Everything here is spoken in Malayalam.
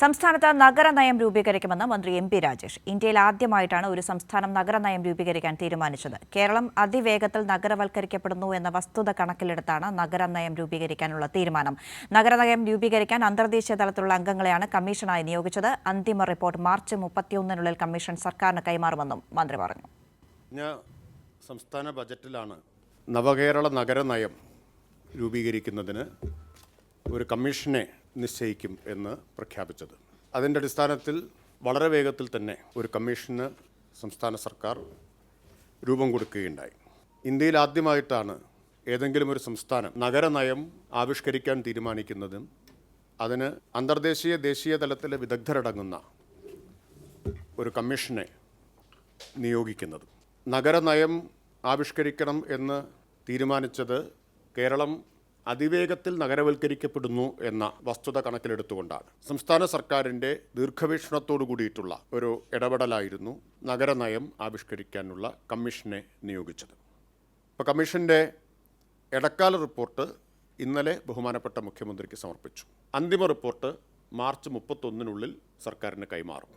സംസ്ഥാനത്ത് നഗരനയം രൂപീകരിക്കുമെന്ന് മന്ത്രി എം പി രാജേഷ്. ഇന്ത്യയിൽ ആദ്യമായിട്ടാണ് ഒരു സംസ്ഥാനം നഗരനയം രൂപീകരിക്കാൻ തീരുമാനിച്ചത്. കേരളം അതിവേഗത്തിൽ നഗരവൽക്കരിക്കപ്പെടുന്നു എന്ന വസ്തുത കണക്കിലെടുത്താണ് നഗരനയം രൂപീകരിക്കാനുള്ള തീരുമാനം. നഗരനയം രൂപീകരിക്കാൻ അന്തർദേശീയ തലത്തിലുള്ള അംഗങ്ങളെയാണ് കമ്മീഷനായി നിയോഗിച്ചത്. അന്തിമ റിപ്പോർട്ട് മാർച്ച് മുപ്പത്തിയൊന്നിനുള്ളിൽ കമ്മീഷൻ സർക്കാരിന് കൈമാറുമെന്നും മന്ത്രി പറഞ്ഞു. സംസ്ഥാന ബജറ്റിലാണ് നവകേരള നഗരനയം രൂപീകരിക്കുന്നതിന് ഒരു കമ്മീഷനെ നിശ്ചയിക്കും എന്ന് പ്രഖ്യാപിച്ചത്. അതിന്റെ അടിസ്ഥാനത്തിൽ വളരെ വേഗത്തിൽ തന്നെ ഒരു കമ്മീഷന് സംസ്ഥാന സർക്കാർ രൂപം കൊടുക്കുകയുണ്ടായി. ഇന്ത്യയിൽ ആദ്യമായിട്ടാണ് ഏതെങ്കിലും ഒരു സംസ്ഥാനം നഗരനയം ആവിഷ്കരിക്കാൻ തീരുമാനിക്കുന്നതും. അതിന് അന്തർദേശീയ ദേശീയ തലത്തിലെ വിദഗ്ധരടങ്ങുന്ന ഒരു കമ്മീഷനെ നിയോഗിക്കുന്നത്. നഗരനയം ആവിഷ്കരിക്കണം എന്ന് തീരുമാനിച്ചത് കേരളം അതിവേഗത്തിൽ നഗരവൽക്കരിക്കപ്പെടുന്നു എന്ന വസ്തുത കണക്കിലെടുത്തുകൊണ്ടാണ്. സംസ്ഥാന സർക്കാരിന്റെ ദീർഘവീക്ഷണത്തോടു കൂടിയിട്ടുള്ള ഒരു ഇടപെടലായിരുന്നു നഗരനയം ആവിഷ്കരിക്കാനുള്ള കമ്മീഷനെ നിയോഗിച്ചത്. അപ്പോൾ കമ്മീഷന്റെ ഇടക്കാല റിപ്പോർട്ട് ഇന്നലെ ബഹുമാനപ്പെട്ട മുഖ്യമന്ത്രിക്ക് സമർപ്പിച്ചു. അന്തിമ റിപ്പോർട്ട് മാർച്ച് മുപ്പത്തൊന്നിനുള്ളിൽ സർക്കാരിന് കൈമാറും.